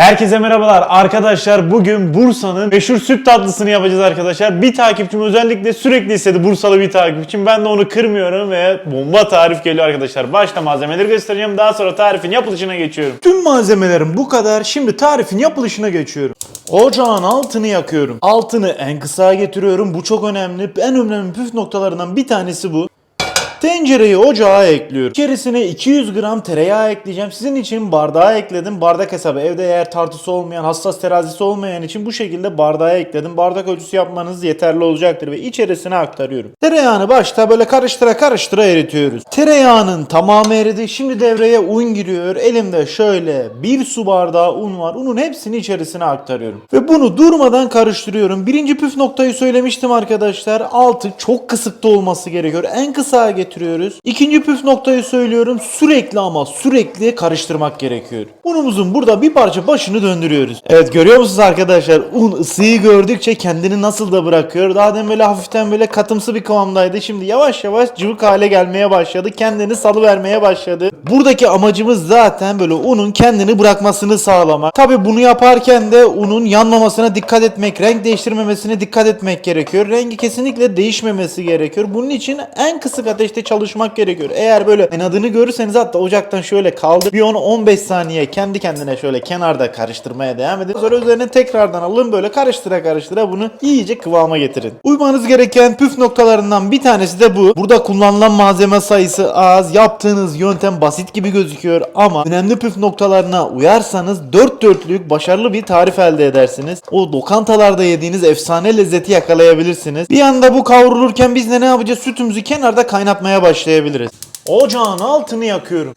Herkese merhabalar arkadaşlar bugün Bursa'nın meşhur süt tatlısını yapacağız arkadaşlar. Bir takipçim özellikle sürekli istedi Bursalı bir takipçim. Ben de onu kırmıyorum ve bomba tarif geliyor arkadaşlar. Başta malzemeleri göstereceğim daha sonra tarifin yapılışına geçiyorum. Tüm malzemelerim bu kadar. Şimdi tarifin yapılışına geçiyorum. Ocağın altını yakıyorum. Altını en kısa getiriyorum. Bu çok önemli. En önemli püf noktalarından bir tanesi bu. Tencereyi ocağa ekliyorum. İçerisine 200 gram tereyağı ekleyeceğim. Sizin için bardağa ekledim. Bardak hesabı. Evde eğer tartısı olmayan, hassas terazisi olmayan için bu şekilde bardağa ekledim. Bardak ölçüsü yapmanız yeterli olacaktır ve içerisine aktarıyorum. Tereyağını başta böyle karıştıra karıştıra eritiyoruz. Tereyağının tamamı eridi. Şimdi devreye un giriyor. Elimde şöyle bir su bardağı un var. Unun hepsini içerisine aktarıyorum. Ve bunu durmadan karıştırıyorum. Birinci püf noktayı söylemiştim arkadaşlar. Altı çok kısıkta olması gerekiyor. En kısa getiriyoruz. İkinci püf noktayı söylüyorum. Sürekli ama sürekli karıştırmak gerekiyor. Unumuzun burada bir parça başını döndürüyoruz. Evet görüyor musunuz arkadaşlar? Un ısıyı gördükçe kendini nasıl da bırakıyor. Daha demin böyle hafiften böyle katımsı bir kıvamdaydı. Şimdi yavaş yavaş cıvık hale gelmeye başladı. Kendini salıvermeye başladı. Buradaki amacımız zaten böyle unun kendini bırakmasını sağlamak. Tabi bunu yaparken de unun yanmamasına dikkat etmek, renk değiştirmemesine dikkat etmek gerekiyor. Rengi kesinlikle değişmemesi gerekiyor. Bunun için en kısık ateşte çalışmak gerekiyor. Eğer böyle inadını görürseniz hatta ocaktan şöyle kaldır. Bir 10-15 saniye kendi kendine şöyle kenarda karıştırmaya devam edin. Sonra üzerine tekrardan alın böyle karıştıra karıştıra bunu iyice kıvama getirin. Uymanız gereken püf noktalarından bir tanesi de bu. Burada kullanılan malzeme sayısı az. Yaptığınız yöntem basit gibi gözüküyor ama önemli püf noktalarına uyarsanız dört dörtlük başarılı bir tarif elde edersiniz. O lokantalarda yediğiniz efsane lezzeti yakalayabilirsiniz. Bir yanda bu kavrulurken biz de ne yapacağız? Sütümüzü kenarda kaynatmaya başlayabiliriz. Ocağın altını yakıyorum.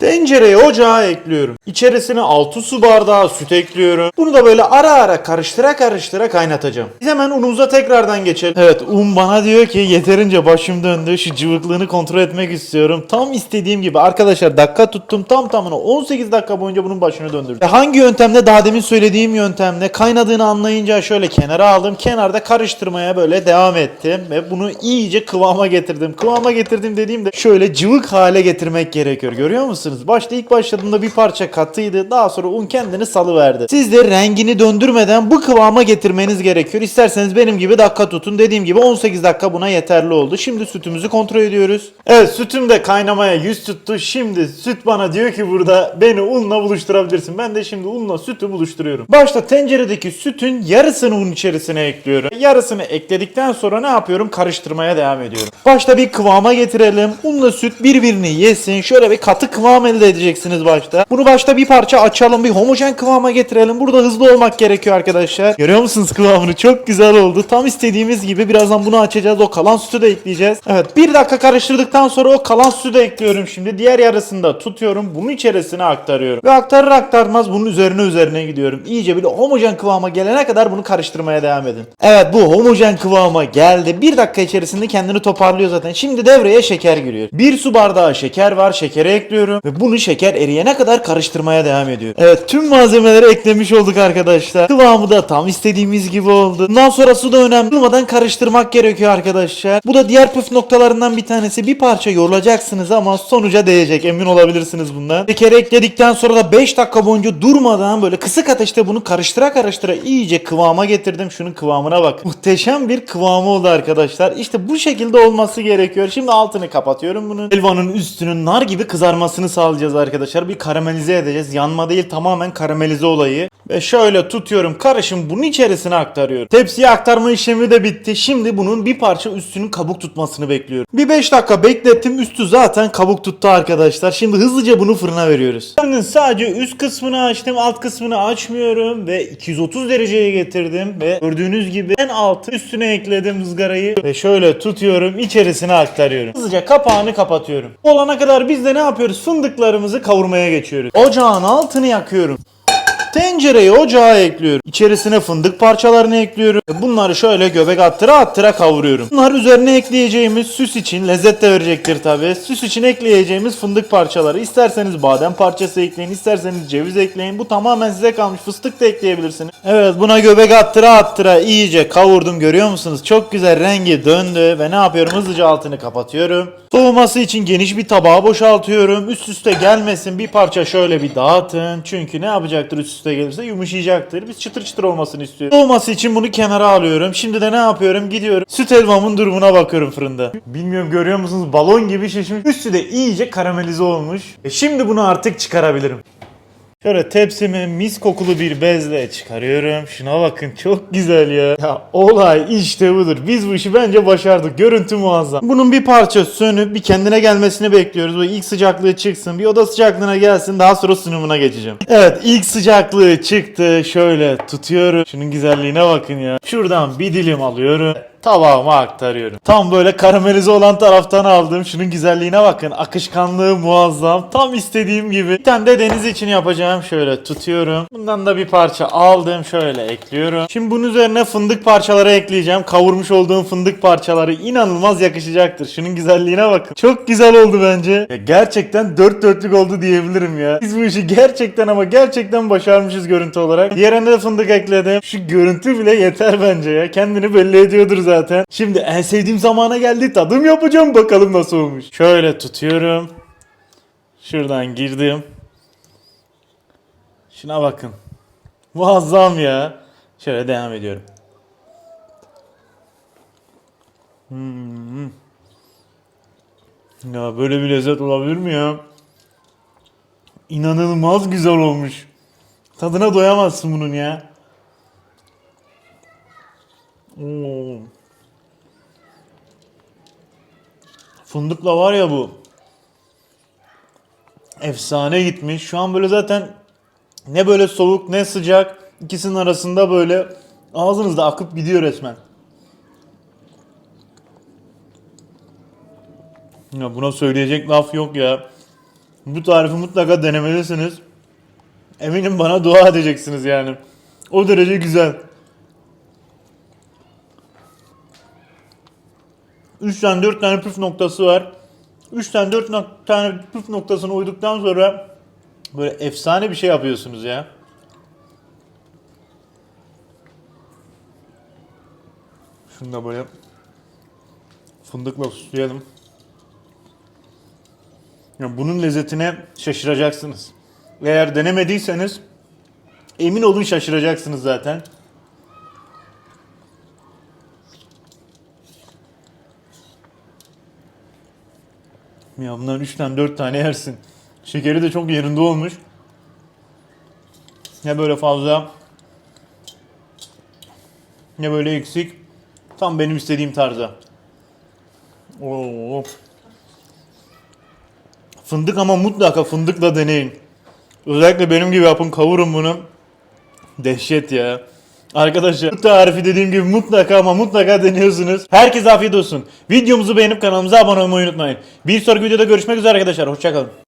Tencereye ocağa ekliyorum. İçerisine 6 su bardağı süt ekliyorum. Bunu da böyle ara ara karıştıra karıştıra kaynatacağım. Biz hemen unumuza tekrardan geçelim. Evet un bana diyor ki yeterince başım döndü. Şu cıvıklığını kontrol etmek istiyorum. Tam istediğim gibi arkadaşlar dakika tuttum. Tam tamına 18 dakika boyunca bunun başını döndürdüm. Hangi yöntemle daha demin söylediğim yöntemle kaynadığını anlayınca şöyle kenara aldım. Kenarda karıştırmaya böyle devam ettim. Ve bunu iyice kıvama getirdim. Kıvama getirdim dediğimde şöyle cıvık hale getirmek gerekiyor. Görüyor musunuz? Başta ilk başladığında bir parça katıydı. Daha sonra un kendini salıverdi. Siz de rengini döndürmeden bu kıvama getirmeniz gerekiyor. İsterseniz benim gibi dakika tutun. Dediğim gibi 18 dakika buna yeterli oldu. Şimdi sütümüzü kontrol ediyoruz. Evet sütüm de kaynamaya yüz tuttu. Şimdi süt bana diyor ki burada beni unla buluşturabilirsin. Ben de şimdi unla sütü buluşturuyorum. Başta tenceredeki sütün yarısını un içerisine ekliyorum. Yarısını ekledikten sonra ne yapıyorum? Karıştırmaya devam ediyorum. Başta bir kıvama getirelim. Unla süt birbirini yesin. Şöyle bir katı kıvam elde edeceksiniz başta. Bunu başta bir parça açalım. Bir homojen kıvama getirelim. Burada hızlı olmak gerekiyor arkadaşlar. Görüyor musunuz kıvamını? Çok güzel oldu. Tam istediğimiz gibi. Birazdan bunu açacağız. O kalan sütü de ekleyeceğiz. Evet. Bir dakika karıştırdıktan sonra o kalan sütü de ekliyorum şimdi. Diğer yarısını da tutuyorum. Bunun içerisine aktarıyorum. Ve aktarır aktarmaz bunun üzerine üzerine gidiyorum. İyice böyle homojen kıvama gelene kadar bunu karıştırmaya devam edin. Evet bu homojen kıvama geldi. Bir dakika içerisinde kendini toparlıyor zaten. Şimdi devreye şeker giriyor. Bir su bardağı şeker var. Şekeri ekliyorum. Bunu şeker eriyene kadar karıştırmaya devam ediyor. Evet tüm malzemeleri eklemiş olduk arkadaşlar. Kıvamı da tam istediğimiz gibi oldu. Bundan sonrası da önemli. Durmadan karıştırmak gerekiyor arkadaşlar. Bu da diğer püf noktalarından bir tanesi. Bir parça yorulacaksınız ama sonuca değecek. Emin olabilirsiniz bundan. Şekeri ekledikten sonra da 5 dakika boyunca durmadan böyle kısık ateşte bunu karıştıra karıştıra iyice kıvama getirdim. Şunun kıvamına bak. Muhteşem bir kıvamı oldu arkadaşlar. İşte bu şekilde olması gerekiyor. Şimdi altını kapatıyorum bunun. Helvanın üstünün nar gibi kızarmasını sağlayacağız arkadaşlar. Bir karamelize edeceğiz. Yanma değil tamamen karamelize olayı. Ve şöyle tutuyorum. Karışım bunun içerisine aktarıyorum. Tepsiye aktarma işlemi de bitti. Şimdi bunun bir parça üstünün kabuk tutmasını bekliyorum. Bir 5 dakika beklettim. Üstü zaten kabuk tuttu arkadaşlar. Şimdi hızlıca bunu fırına veriyoruz. Şimdi sadece üst kısmını açtım. Alt kısmını açmıyorum. Ve 230 dereceye getirdim. Ve gördüğünüz gibi en altı üstüne ekledim ızgarayı. Ve şöyle tutuyorum. içerisine aktarıyorum. Hızlıca kapağını kapatıyorum. Olana kadar biz de ne yapıyoruz? Fındıklarımızı kavurmaya geçiyoruz. Ocağın altını yakıyorum. Tencereyi ocağa ekliyorum. İçerisine fındık parçalarını ekliyorum. Bunları şöyle göbek attıra attıra kavuruyorum. Bunlar üzerine ekleyeceğimiz süs için lezzet de verecektir tabi. Süs için ekleyeceğimiz fındık parçaları. İsterseniz badem parçası ekleyin, isterseniz ceviz ekleyin. Bu tamamen size kalmış. Fıstık da ekleyebilirsiniz. Evet buna göbek attıra attıra iyice kavurdum görüyor musunuz? Çok güzel rengi döndü ve ne yapıyorum? Hızlıca altını kapatıyorum. Soğuması için geniş bir tabağa boşaltıyorum. Üst üste gelmesin bir parça şöyle bir dağıtın. Çünkü ne yapacaktır üst üste gelirse yumuşayacaktır. Biz çıtır çıtır olmasını istiyoruz. Soğuması için bunu kenara alıyorum. Şimdi de ne yapıyorum? Gidiyorum. Süt helvamın durumuna bakıyorum fırında. Bilmiyorum görüyor musunuz? Balon gibi şişmiş. Üstü de iyice karamelize olmuş. E şimdi bunu artık çıkarabilirim. Şöyle tepsimi mis kokulu bir bezle çıkarıyorum. Şuna bakın çok güzel ya. Ya olay işte budur. Biz bu işi bence başardık. Görüntü muazzam. Bunun bir parça sönüp bir kendine gelmesini bekliyoruz. Bu ilk sıcaklığı çıksın. Bir oda sıcaklığına gelsin. Daha sonra sunumuna geçeceğim. Evet ilk sıcaklığı çıktı. Şöyle tutuyorum. Şunun güzelliğine bakın ya. Şuradan bir dilim alıyorum. Tabağıma aktarıyorum. Tam böyle karamelize olan taraftan aldım. Şunun güzelliğine bakın. Akışkanlığı muazzam. Tam istediğim gibi. Bir tane de deniz için yapacağım. Şöyle tutuyorum. Bundan da bir parça aldım. Şöyle ekliyorum. Şimdi bunun üzerine fındık parçaları ekleyeceğim. Kavurmuş olduğum fındık parçaları inanılmaz yakışacaktır. Şunun güzelliğine bakın. Çok güzel oldu bence. Ya gerçekten dört dörtlük oldu diyebilirim ya. Biz bu işi gerçekten ama gerçekten başarmışız görüntü olarak. Diğerine de fındık ekledim. Şu görüntü bile yeter bence ya. Kendini belli ediyordur zaten. Şimdi en sevdiğim zamana geldi. Tadım yapacağım bakalım nasıl olmuş. Şöyle tutuyorum. Şuradan girdim. Şuna bakın. Muazzam ya. Şöyle devam ediyorum. Hmm. Ya böyle bir lezzet olabilir mi ya? İnanılmaz güzel olmuş. Tadına doyamazsın bunun ya. Oo. Fındıkla var ya bu. Efsane gitmiş. Şu an böyle zaten ne böyle soğuk ne sıcak ikisinin arasında böyle ağzınızda akıp gidiyor resmen. Ya buna söyleyecek laf yok ya. Bu tarifi mutlaka denemelisiniz. Eminim bana dua edeceksiniz yani. O derece güzel. 3 tane 4 tane püf noktası var. 3 tane 4 nok- tane püf noktasına uyduktan sonra böyle efsane bir şey yapıyorsunuz ya. Şunu da böyle fındıkla süsleyelim. Ya bunun lezzetine şaşıracaksınız. Eğer denemediyseniz emin olun şaşıracaksınız zaten. Ya bundan 3 tane 4 tane yersin. Şekeri de çok yerinde olmuş. Ne böyle fazla ne böyle eksik. Tam benim istediğim tarzda. Oo. Fındık ama mutlaka fındıkla deneyin. Özellikle benim gibi yapın kavurun bunu. Dehşet ya. Arkadaşlar bu tarifi dediğim gibi mutlaka ama mutlaka deniyorsunuz. Herkese afiyet olsun. Videomuzu beğenip kanalımıza abone olmayı unutmayın. Bir sonraki videoda görüşmek üzere arkadaşlar. Hoşçakalın.